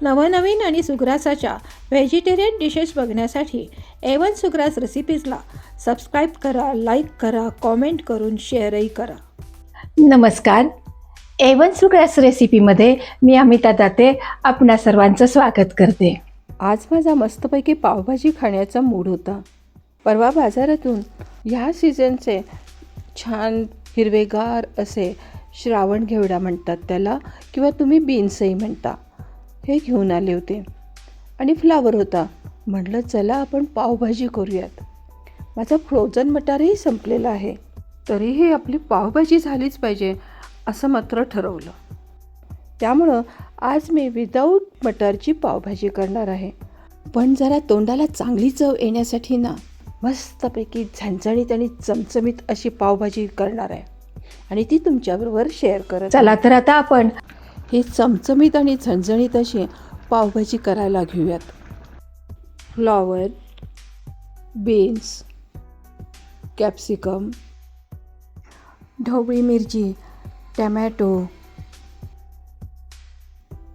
नवनवीन आणि सुग्रासाच्या व्हेजिटेरियन डिशेस बघण्यासाठी एवन सुग्रास रेसिपीजला सबस्क्राईब करा लाईक करा कॉमेंट करून शेअरही करा. नमस्कार. एवन सुग्रास रेसिपीमध्ये मी अमिता दाते आपणा सर्वांचं स्वागत करते. आज माझा मस्तपैकी पावभाजी खाण्याचा मूड होता. परवा बाजारातून ह्या सीझनचे छान हिरवेगार असे श्रावण घेवडा म्हणतात त्याला किंवा तुम्ही बीन्सही म्हणता. हे घेऊन आले होते. आणि फ्लावर होता. म्हटलं चला आपण पावभाजी करूयात. माझा फ्रोझन मटारही संपलेला आहे. तरीही आपली पावभाजी झालीच पाहिजे असं मात्र ठरवलं. त्यामुळं आज मी विदाऊट मटारची पावभाजी करणार आहे. पण जरा तोंडाला चांगली चव येण्यासाठी ना मस्तपैकी झणझणीत आणि चमचमीत अशी पावभाजी करणार आहे. आणि ती तुमच्याबरोबर शेअर करत चला तर आता आपण ही चमचमीत आणि झणझणीत अशी पावभाजी करायला घेऊयात. फ्लॉवर बीन्स कॅप्सिकम ढोबळी मिरची टमॅटो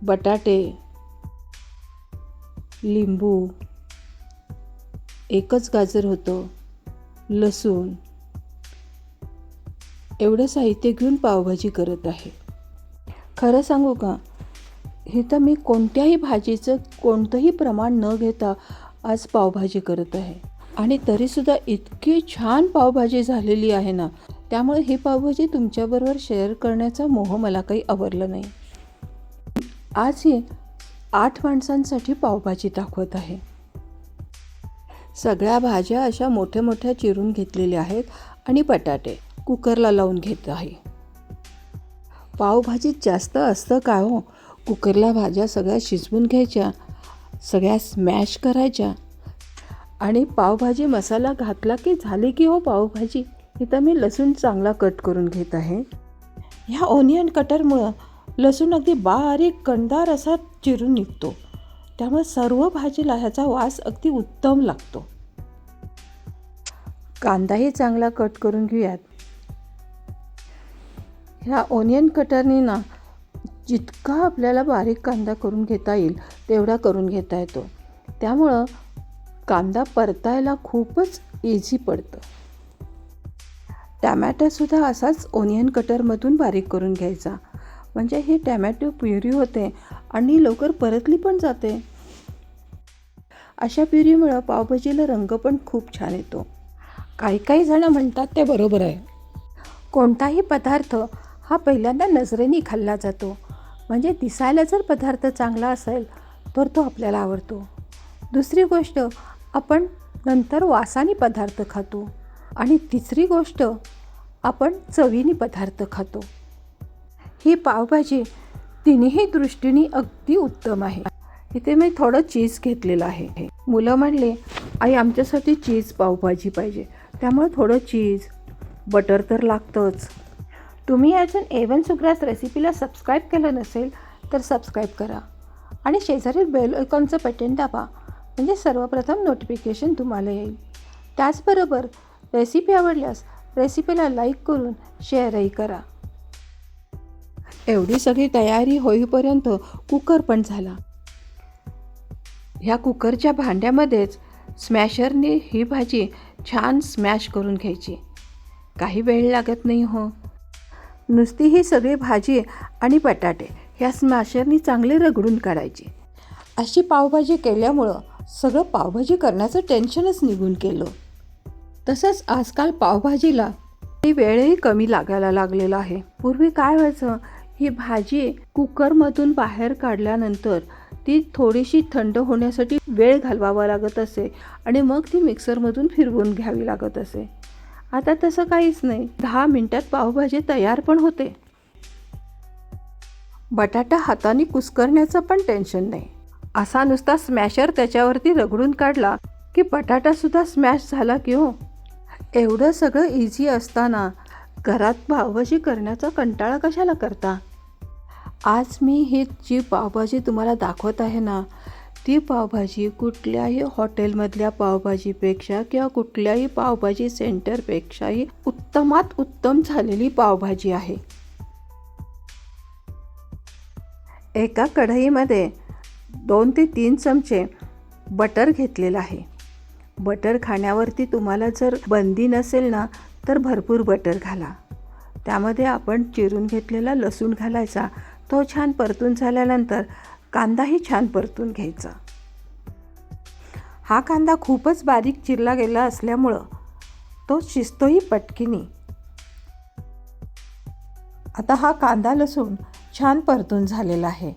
बटाटे लिंबू एकच गाजर होतं लसूण. एवढं साहित्य घेऊन पावभाजी करत आहे. खरं सांगू का? हे तर मी कोणत्याही भाजीचं कोणतंही प्रमाण न घेता आज पावभाजी करत आहे. आणि तरीसुद्धा इतकी छान पावभाजी झालेली आहे ना त्यामुळे ही पावभाजी तुमच्याबरोबर शेअर करण्याचा मोह मला काही आवरलं नाही. आज ही आठ माणसांसाठी पावभाजी दाखवत आहे. सगळ्या भाज्या अशा मोठ्या मोठ्या चिरून घेतलेल्या आहेत आणि बटाटे कुकरला लावून घेत आहे. पावभाजीत जास्त असतं का हो? कुकरला भाज्या सगळ्या शिजवून घ्यायच्या सगळ्या स्मॅश करायच्या. आणि पावभाजी मसाला घातला की झाली की हो पावभाजी? इथं मी लसूण चांगला कट करून घेत आहे. ह्या ओनियन कटरमुळं लसूण अगदी बारीक कंदार असा चिरून निघतो. त्यामुळे सर्व भाजीला ह्याचा वास अगदी उत्तम लागतो. कांदाही चांगला कट करून घेऊयात. ह्या ओनियन कटरनी ना जितका आपल्याला बारीक कांदा करून घेता येईल तेवढा करून घेता येतो. त्यामुळं कांदा परतायला खूपच इझी पडतं. टॅमॅटोसुद्धा असाच ओनियन कटरमधून बारीक करून घ्यायचा. म्हणजे ही टॅमॅटो प्युरी होते आणि लवकर परतली पण जाते. अशा प्युरीमुळं पावभाजीला रंग पण खूप छान येतो. काही काही जणं म्हणतात ते बरोबर आहे. कोणताही पदार्थ हा पहिल्यांदा नजरेने खाल्ला जातो. म्हणजे दिसायला जर पदार्थ चांगला असेल तर तो आपल्याला आवडतो. दुसरी गोष्ट आपण नंतर वासाने पदार्थ खातो आणि तिसरी गोष्ट आपण चवीने पदार्थ खातो. ही पावभाजी तिन्ही दृष्टीने अगदी उत्तम आहे. इथे मी थोडं चीज घेतलेलं आहे. मुलं म्हणले आई आमच्यासाठी चीज पावभाजी पाहिजे. त्यामुळे थोडं चीज बटर तर लागतंच. तुम्ही अजून एवन सुग्रास रेसिपीला सबस्क्राईब केलं नसेल तर सबस्क्राईब करा. आणि शेजारील बेल आयकॉनचं बटन दाबा म्हणजे सर्वप्रथम नोटिफिकेशन तुम्हाला येईल. त्याचबरोबर रेसिपी आवडल्यास रेसिपीला लाईक करून शेअरही करा. एवढी सगळी तयारी होईपर्यंत कुकर पण झाला. ह्या कुकरच्या भांड्यामध्येच स्मॅशरने ही भाजी छान स्मॅश करून घ्यायची. काही वेळ लागत नाही हो. नुसती ही सगळी भाजी आणि बटाटे ह्या स्मॅशरनी चांगले रगडून काढायची. अशी पावभाजी केल्यामुळं सगळं पावभाजी करण्याचं टेन्शनच निघून गेलं. तसंच आजकाल पावभाजीला वेळही कमी लागायला लागलेला आहे. पूर्वी काय व्हायचं ही भाजी कुकरमधून बाहेर काढल्यानंतर ती थोडीशी थंड होण्यासाठी वेळ घालवावा लागत असे आणि मग ती मिक्सरमधून फिरवून घ्यावी लागत असे. आता तसं काहीच नाही. दहा मिनटात पावभाजी तयार पण होते. बटाटा हाताने कुस्करण्याचं पण टेन्शन नाही. असा नुसता स्मॅशर त्याच्यावरती रगडून काढला की बटाटासुद्धा स्मॅश झाला की हो. एवढं सगळं इझी असताना घरात पावभाजी करण्याचा कंटाळा कशाला करता? आज मी ही जी पावभाजी तुम्हाला दाखवत आहे ना ती पावभाजी कुठल्याही हॉटेलमधल्या पावभाजीपेक्षा किंवा कुठल्याही पावभाजी सेंटरपेक्षाही उत्तमात उत्तम झालेली पावभाजी आहे. एका कढईमध्ये दोन ते तीन चमचे बटर घेतलेलं आहे. बटर खाण्यावरती तुम्हाला जर बंदी नसेल ना तर भरपूर बटर घाला. त्यामध्ये आपण चिरून घेतलेला लसूण घालायचा. तो छान परतून झाल्यानंतर कांदाही छान परतून घ्यायचा. हा कांदा खूपच बारीक चिरला गेला असल्यामुळं तो शिजतोही पटकिनी. आता हा कांदा लसूण छान परतून झालेला आहे.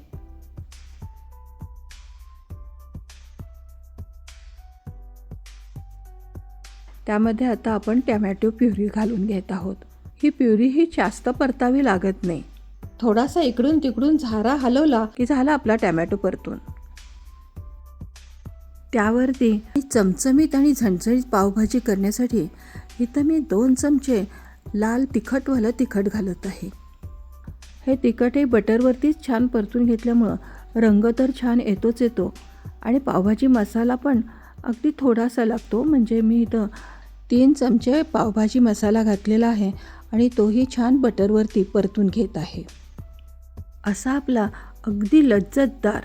त्यामध्ये आता आपण टॅमॅटो प्युरी घालून घेत आहोत. ही प्युरी ही जास्त परतावी लागत नाही. थोडासा इकडून तिकडून झारा हलवला की झाला आपला टॅमॅटो परतून. त्यावरती चमचमीत आणि झणझणीत पावभाजी करण्यासाठी इथं मी दोन चमचे लाल तिखटवालं तिखट घालत आहे. हे तिखट हे बटरवरतीच छान परतून घेतल्यामुळं रंग तर छान येतोच येतो आणि पावभाजी मसाला पण अगदी थोडासा लागतो. म्हणजे मी इथं तीन चमचे पावभाजी मसाला घातलेला आहे आणि तोही छान बटरवरती परतून घेत आहे. असा आपला अगदी लज्जतदार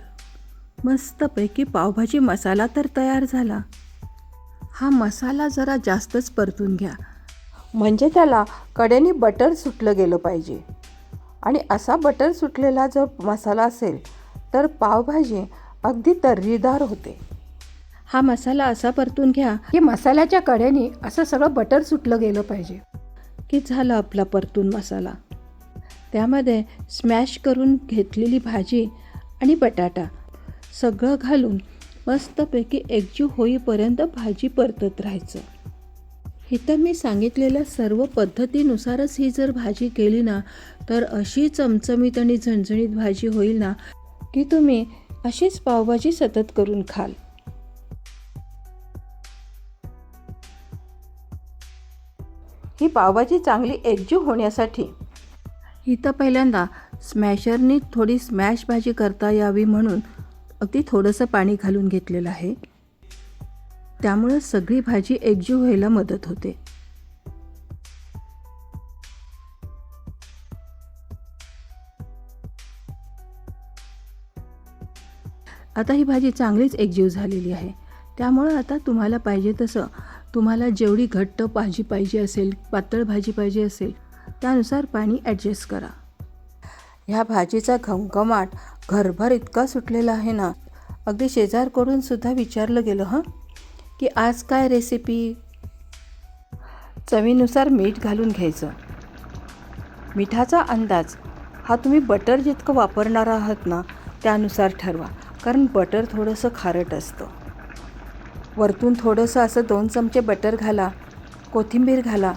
मस्तपैकी पावभाजी मसाला तर तयार झाला. हा मसाला जरा जास्तच परतून घ्या. म्हणजे त्याला कडेने बटर सुटलं गेलं पाहिजे. आणि असा बटर सुटलेला जर मसाला असेल तर पावभाजी अगदी तर्रीदार होते. हा मसाला असा परतून घ्या की मसाल्याच्या कडेने असं सगळं बटर सुटलं गेलं पाहिजे. की झालं आपला परतून मसाला. त्यामध्ये स्मॅश करून घेतलेली भाजी आणि बटाटा सगळं घालून मस्तपैकी एकजीव होईपर्यंत भाजी परतत राहायचं. इथं मी सांगितलेल्या सर्व पद्धतीनुसारच ही जर भाजी केली ना तर अशी चमचमीत आणि झणझणीत भाजी होईल ना की तुम्ही अशीच पावभाजी सतत करून खाल. ही पावभाजी चांगली एकजीव होण्यासाठी इथं पहिल्यांदा स्मॅशरनी थोडी स्मॅश भाजी करता यावी म्हणून अगदी थोडंसं पाणी घालून घेतलेलं आहे. त्यामुळं सगळी भाजी एकजीव व्हायला मदत होते. आता ही भाजी चांगलीच एकजीव झालेली आहे. त्यामुळं आता तुम्हाला पाहिजे तसं तुम्हाला जेवढी घट्ट भाजी पाहिजे असेल पातळ भाजी पाहिजे असेल त्यानुसार पाणी ॲडजस्ट करा. ह्या भाजीचा घमघमाट घरभर इतका सुटलेला आहे ना? अगदी शेजारकडून सुद्धा विचारलं गेलं हं? की आज काय रेसिपी चवीनुसार मीठ घालून घ्यायचं. मिठाचा अंदाज हा तुम्ही बटर जितकं वापरणार आहात ना त्यानुसार ठरवा कारण बटर थोडंसं खारट असतं. वरतून थोडंसं असं दोन चमचे बटर घाला कोथिंबीर घाला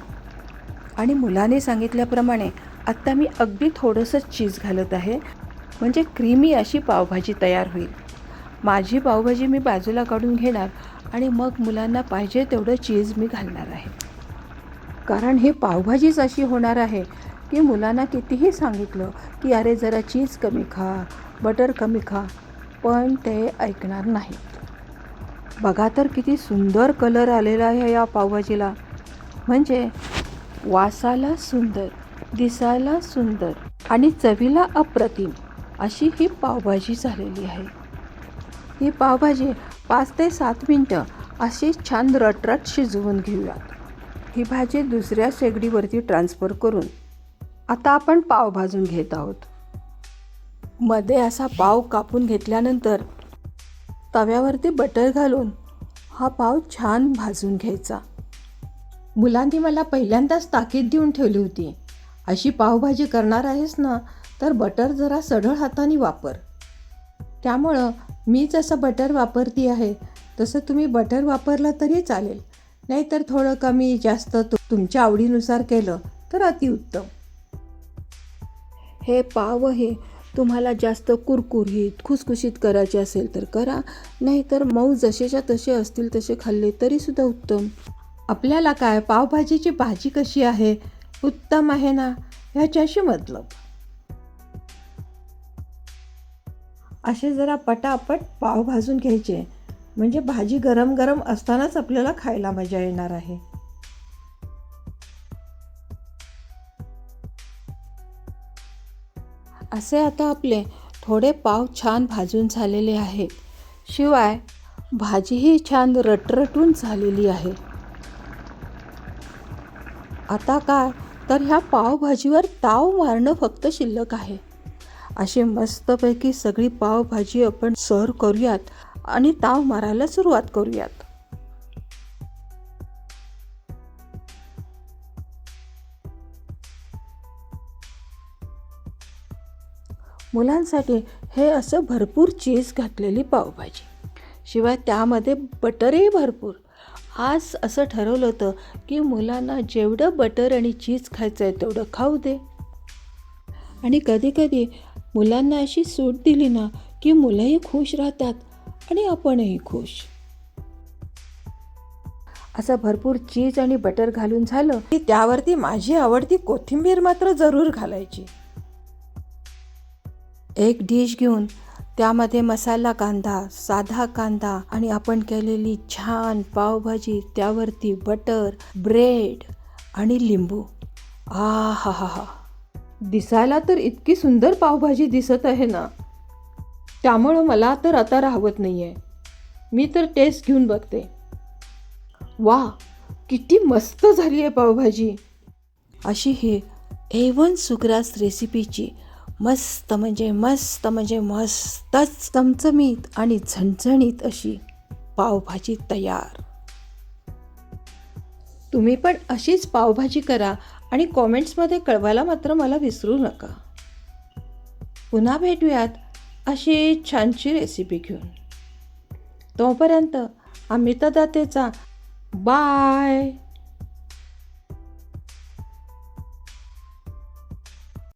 आणि मुलाने सांगितल्याप्रमाणे आत्ता मी अगदी थोडंसं चीज घालत आहे. म्हणजे क्रीमी अशी पावभाजी तयार होईल. माझी पावभाजी मी बाजूला काढून घेणार आणि मग मुलांना पाहिजे तेवढं चीज मी घालणार आहे. कारण ही पावभाजीच अशी होणार आहे की मुलांना कितीही सांगितलं की अरे जरा चीज कमी खा बटर कमी खा पण ते ऐकणार नाहीत. बघा तर किती सुंदर कलर आलेला आहे या पावभाजीला. म्हणजे वासाला सुंदर दिसायला सुंदर आणि चवीला अप्रतिम अशी ही पावभाजी झालेली आहे. ही पावभाजी पाच ते सात मिनटं अशी छान रटरट शिजवून घेऊयात. ही भाजी दुसऱ्या शेगडीवरती ट्रान्सफर करून आता आपण पाव भाजून घेत आहोत. मध्ये असा पाव कापून घेतल्यानंतर तव्यावरती बटर घालून हा पाव छान भाजून घ्यायचा. मुलांनी मला पहिल्यांदाच ताकीद देऊन ठेवली होती. अशी पावभाजी करणार आहेस ना तर बटर जरा सढळ हाताने वापर. त्यामुळं मी जसं बटर वापरती आहे तसं तुम्ही बटर वापरलं तरी चालेल. नाहीतर थोडं कमी जास्त तु तुमच्या आवडीनुसार केलं तर अतिउत्तम हे पाव हे तुम्हाला जास्त कुरकुरीत खुसखुशीत करायचे असेल तर करा. नाहीतर मऊ जसेच्या तसे असतील तसे खाल्ले तरीसुद्धा उत्तम. आपल्याला काय पावभाजीची भाजी कशी आहे? उत्तम आहे ना? ह्याच्याशी मतलब. असे जरा पटापट पाव भाजून घ्यायचे. म्हणजे भाजी गरम गरम असतानाच आपल्याला खायला मजा येणार आहे. असे आता आपले थोडे पाव छान भाजून झालेले आहेत. शिवाय भाजीही छान रटरटून झालेली आहे. आता काय? तर ह्या पावभाजीवर ताव मारणं फक्त शिल्लक आहे. अशी मस्तपैकी सगळी पावभाजी आपण सर्व करूयात आणि ताव मारायला सुरुवात करूयात. मुलांसाठी हे असं भरपूर चीज घातलेली पावभाजी. शिवाय त्यामध्ये बटरही भरपूर. आज असं ठरवलं होतं की मुलांना जेवढं बटर आणि चीज खायचं आहे तेवढं खाऊ दे. आणि कधीकधी मुलांना अशी सूट दिली ना की मुलंही खुश राहतात आणि आपणही खुश. असं भरपूर चीज आणि बटर घालून झालं की त्यावरती माझी आवडती कोथिंबीर मात्र जरूर घालायची. एक डिश घेऊन त्यामध्ये मसाला कांदा साधा कांदा आणि आपण केलेली छान पावभाजी त्यावरती बटर ब्रेड आणि लिंबू. आ हा हा हा दिसायला तर इतकी सुंदर पावभाजी दिसत आहे ना. त्यामुळं मला तर आता राहवत नाही आहे मी तर टेस्ट घेऊन बघते. वा किती मस्त झाली आहे पावभाजी. अशी ही एवन सुग्रास रेसिपीची मस्त म्हणजे मस्त म्हणजे मस्तच चमचमीत आणि झणझणीत अशी पावभाजी तयार. तुम्ही पण अशीच पावभाजी करा आणि कॉमेंट्समध्ये कळवायला मात्र मला विसरू नका. पुन्हा भेटूयात अशी छानशी रेसिपी घेऊन. तोपर्यंत अमिता दातेचा बाय!